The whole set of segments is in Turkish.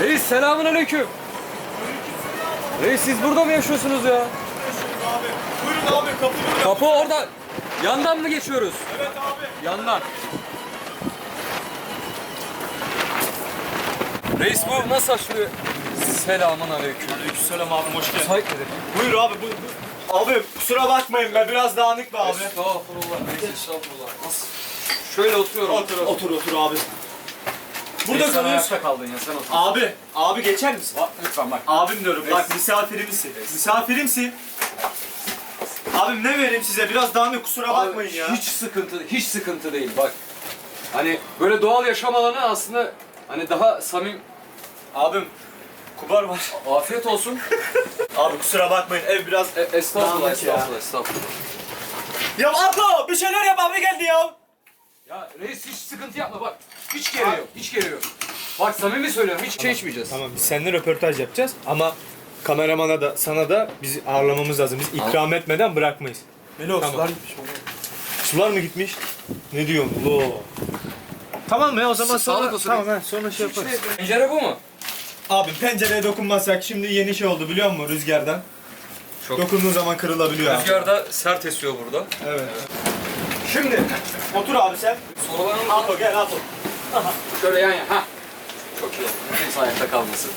Reis selamun aleyküm. Reis siz burada mı yaşıyorsunuz ya? Abi. Buyurun abi kapı burada. Kapı orada. Yandan mı geçiyoruz? Evet abi. Yandan. Reis bu nasıl açılıyor? Selamun aleyküm. Aleykümselam abi hoş geldin. Nedir? Buyur abi buyur. Abi kusura bakmayın ben biraz dağınık be abi. Estağfurullah. Reis estağfurullah. Nasıl? Şöyle oturuyorum. Otur otur otur abi. Burada sen kalıyorsun. ayakta kaldın ya sen otur. Abi, abi geçer misin? Bak, lütfen bak. Abim diyorum bak misafirimsin. Misafirimsin. Abim ne vereyim size biraz dağınık kusura bakmayın ya. Hiç sıkıntı, hiç sıkıntı değil bak. Hani böyle doğal yaşam alanı aslında hani daha samim Abim kubar var. afiyet olsun. Abi kusura bakmayın ev biraz... E, estağfurullah, Dağınık ya. estağfurullah, estağfurullah. Ya Apo bir şeyler yap abi geldi ya. Ya reis hiç sıkıntı yapma bak. Hiç gereği yok, hiç gereği yok. Bak samimi söylüyorum, hiç şey içmeyeceğiz. Tamam biz seninle röportaj yapacağız ama kameramana da sana da bizi ağırlamamız lazım. Biz ikram etmeden bırakmayız. Melo, Tamam. sular gitmiş Sular mı gitmiş? Ne diyorsun? Lo. Tamam ya o zaman Sağlık sonra olsun. tamam ha, sonra şey yaparız. Pencere bu mu? Abi pencereye dokunmazsak şimdi yeni şey oldu biliyor musun rüzgardan? Çok. Dokunduğun zaman kırılabiliyor abi. Rüzgarda sert esiyor burada. Evet. Şimdi otur abi sen. Sorularımız Apo gel Apo. Şöyle yan yana. Hah. Çok iyi. Kimse ayakta kalmasın.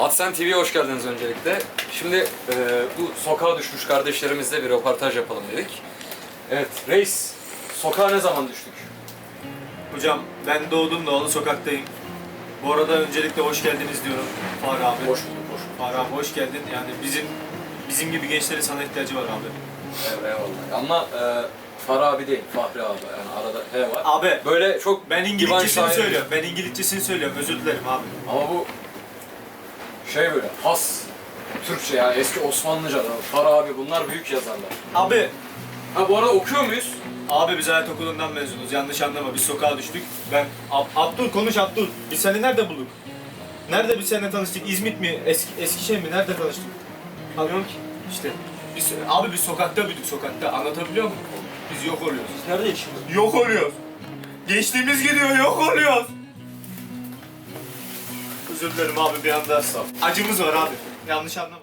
Atsen TV'ye hoş geldiniz öncelikle. Şimdi e, bu sokağa düşmüş kardeşlerimizle bir röportaj yapalım dedik. Evet, reis. Sokağa ne zaman düştük? Hocam ben doğdum doğalı sokaktayım. Bu arada öncelikle hoş geldiniz diyorum Fahri abi. Hoş bulduk, hoş bulduk. Fahri abi hoş geldin. Yani bizim bizim gibi gençlerin sana ihtiyacı var abi. Evet, eyvallah. Ama e, Fahri abi değil, Fahri abi. Yani arada H var. Abi Böyle çok ben divan İngilizcesini söylüyorum. Ben İngilizcesini söylüyorum. Özür dilerim abi. Ama bu şey böyle has Türkçe ya eski Osmanlıca da. Fahri abi bunlar büyük yazarlar. Abi Ha bu arada okuyor muyuz? Abi biz hayat okulundan mezunuz. Yanlış anlama. Biz sokağa düştük. Ben Ab- Abdul konuş Abdul. Biz seni nerede bulduk? Nerede biz seninle tanıştık? İzmit mi? Eski Eskişehir mi? Nerede tanıştık? Anlıyorum ki. İşte biz abi biz sokakta büyüdük sokakta. Anlatabiliyor muyum? Biz yok oluyoruz. Biz nerede yetişiyoruz? Yok oluyoruz. Gençliğimiz gidiyor, yok oluyoruz. Özür dilerim abi bir anda. Acımız var abi. Yanlış anlama.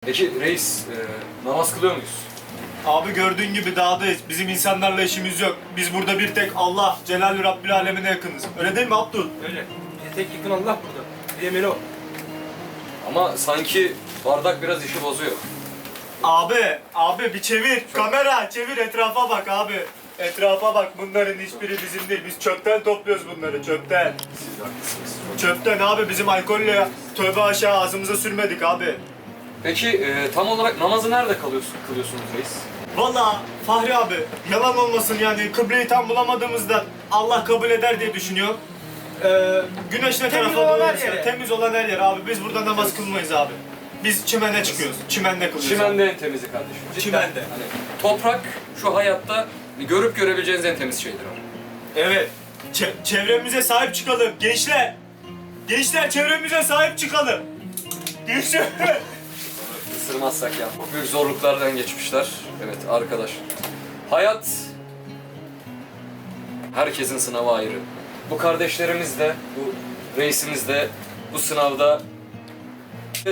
Peki reis e, namaz kılıyor muyuz? Abi gördüğün gibi dağdayız. Bizim insanlarla işimiz yok. Biz burada bir tek Allah, Celal-i Rabbil Alemine yakınız. Öyle değil mi Abdul? Öyle. Tek yakın Allah burada. Bir de Melo. Ama sanki bardak biraz işi bozuyor. Abi, abi bir çevir. Kamera çevir etrafa bak abi. Etrafa bak bunların hiçbiri bizim değil. Biz çöpten topluyoruz bunları çöpten. Siz haklısınız. Çöpten abi bizim alkolle tövbe aşağı ağzımıza sürmedik abi. Peki e, tam olarak namazı nerede kalıyorsun, kılıyorsunuz reis? Valla Fahri abi yalan olmasın yani kıbleyi tam bulamadığımızda Allah kabul eder diye düşünüyorum. Ee, güneş ne Temiz tarafa olan her doğruysa, yere. temiz olan her yer abi. Biz burada namaz kılmayız abi. Biz çimene çıkıyoruz. Çimende kılıyoruz. Çimende en temizi kardeşim. Cidden. Çimende. Hani toprak şu hayatta görüp görebileceğiniz en temiz şeydir abi. Evet. Çe- çevremize sahip çıkalım gençler. Gençler çevremize sahip çıkalım. Gençler. Isırmazsak ya. Çok büyük zorluklardan geçmişler. Evet arkadaş. Hayat herkesin sınavı ayrı. Bu kardeşlerimiz de, bu reisimiz de bu sınavda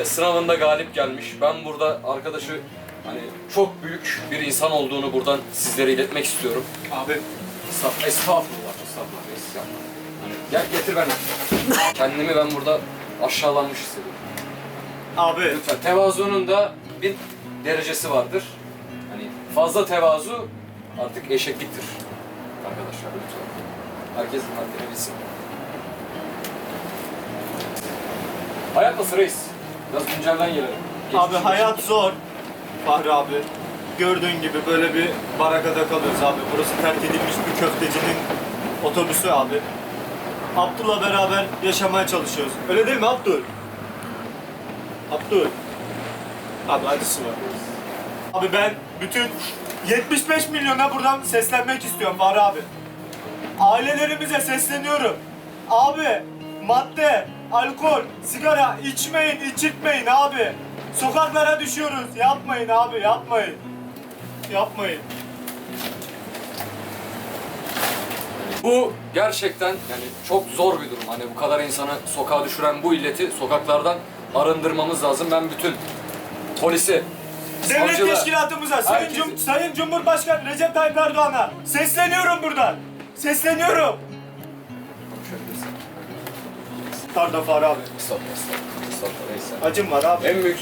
sınavında galip gelmiş. Ben burada arkadaşı hani çok büyük bir insan olduğunu buradan sizlere iletmek istiyorum. abi Estağfurullah, estağfurullah, estağfurullah. Hani gel getir beni. Kendimi ben burada aşağılanmış hissediyorum. Abi Lütfen tevazunun da bir derecesi vardır. Hani fazla tevazu artık eşekliktir. Arkadaşlar lütfen. Herkes haddini bilsin. Hayat nasıl reis? Biraz güncelden gelelim. abi hayat zor. Fahri abi. Gördüğün gibi böyle bir barakada kalıyoruz abi. Burası terk edilmiş bir köftecinin otobüsü abi. Abdul'la beraber yaşamaya çalışıyoruz. Öyle değil mi Abdul? Abdul. Abi acısı var. Abi ben bütün 75 milyona buradan seslenmek istiyorum Fahri abi. Ailelerimize sesleniyorum. Abi madde, alkol, sigara içmeyin, içirtmeyin abi. Sokaklara düşüyoruz. Yapmayın abi, yapmayın. Yapmayın. Bu gerçekten yani çok zor bir durum. Hani bu kadar insanı sokağa düşüren bu illeti sokaklardan arındırmamız lazım. Ben bütün polisi, Devlet savcılığı, teşkilatımıza, Sayın, herkesi- Cum- Sayın Cumhurbaşkanı Recep Tayyip Erdoğan'a sesleniyorum buradan. Sesleniyorum. Pardon Fahri abi. Estağfurullah, estağfurullah, estağfurullah, neyse. Acım var abi. En büyük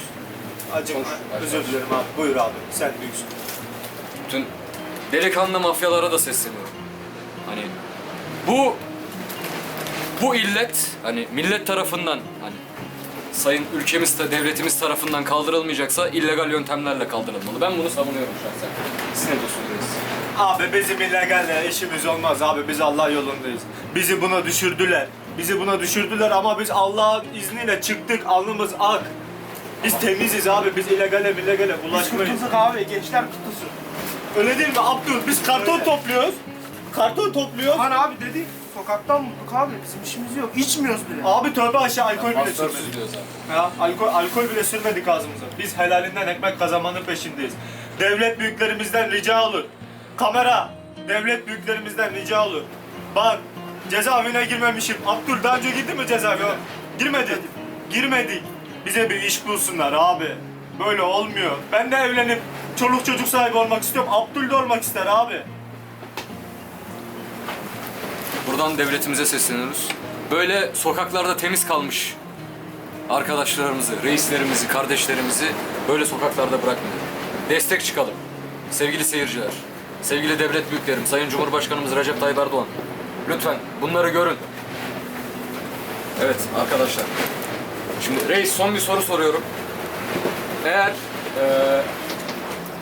Acım var. Özür dilerim abi. Buyur abi. Sen büyüksün. bütün delikanlı mafyalara da sesleniyorum. Hani bu bu illet hani millet tarafından hani sayın ülkemiz de devletimiz tarafından kaldırılmayacaksa illegal yöntemlerle kaldırılmalı. Ben bunu savunuyorum şahsen. Siz ne diyorsunuz? Abi bizim illegalle işimiz olmaz abi. Biz Allah yolundayız. Bizi buna düşürdüler. Bizi buna düşürdüler ama biz Allah'ın izniyle çıktık. Alnımız ak. Biz temiziz abi. Biz illegale millegale ulaşmayız. abi gençler kutusu. Öyle değil mi Abdül? Biz karton topluyoruz. Karton topluyoruz. Hani abi dedi sokaktan bulduk abi bizim işimiz yok. İçmiyoruz bile. Abi tövbe aşağı alkol bile sürmedik. abi. Ya, alkol, alkol bile sürmedik ağzımıza. Biz helalinden ekmek kazanmanın peşindeyiz. Devlet büyüklerimizden rica olur. Kamera, devlet büyüklerimizden rica olur. Bak, cezaevine girmemişim. Abdül daha önce gitti mi cezaevine? Girmedi. Girmedik. Bize bir iş bulsunlar abi. Böyle olmuyor. Ben de evlenip çoluk çocuk sahibi olmak istiyorum. Abdül de olmak ister abi. Buradan devletimize sesleniyoruz. Böyle sokaklarda temiz kalmış arkadaşlarımızı, reislerimizi, kardeşlerimizi böyle sokaklarda bırakmayalım. Destek çıkalım. Sevgili seyirciler, sevgili devlet büyüklerim, Sayın Cumhurbaşkanımız Recep Tayyip Erdoğan. Lütfen bunları görün. Evet arkadaşlar. Şimdi reis son bir soru soruyorum. Eğer eee,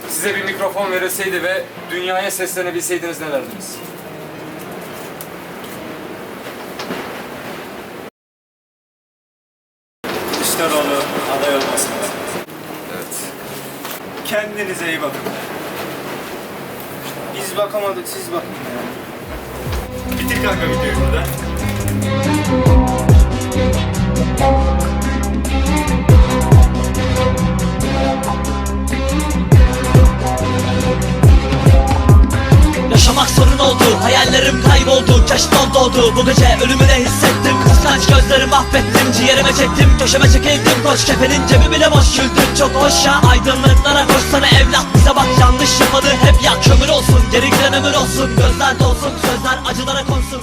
size bir mikrofon verilseydi ve dünyaya seslenebilseydiniz ne derdiniz? Kılıçdaroğlu aday olmasın. Evet. Kendinize iyi bakın. Biz bakamadık siz bakın. Bitir kanka videoyu burada. Yaşamak sorun oldu Hayallerim kayboldu Keşfon doğdu Bu gece ölümü de hissettim Kıskanç gözlerimi mahvettim Ciğerime çektim Köşeme çekildim. Koş kefenin cebi bile boş. Güldüm Çok hoş ya Aydınlıklara koşsana evlat. Bize bak yanlış yapmadı. Hep ya Kömür olsun geri giden ömür olsun. Gözler dolsun sözler acılara konsun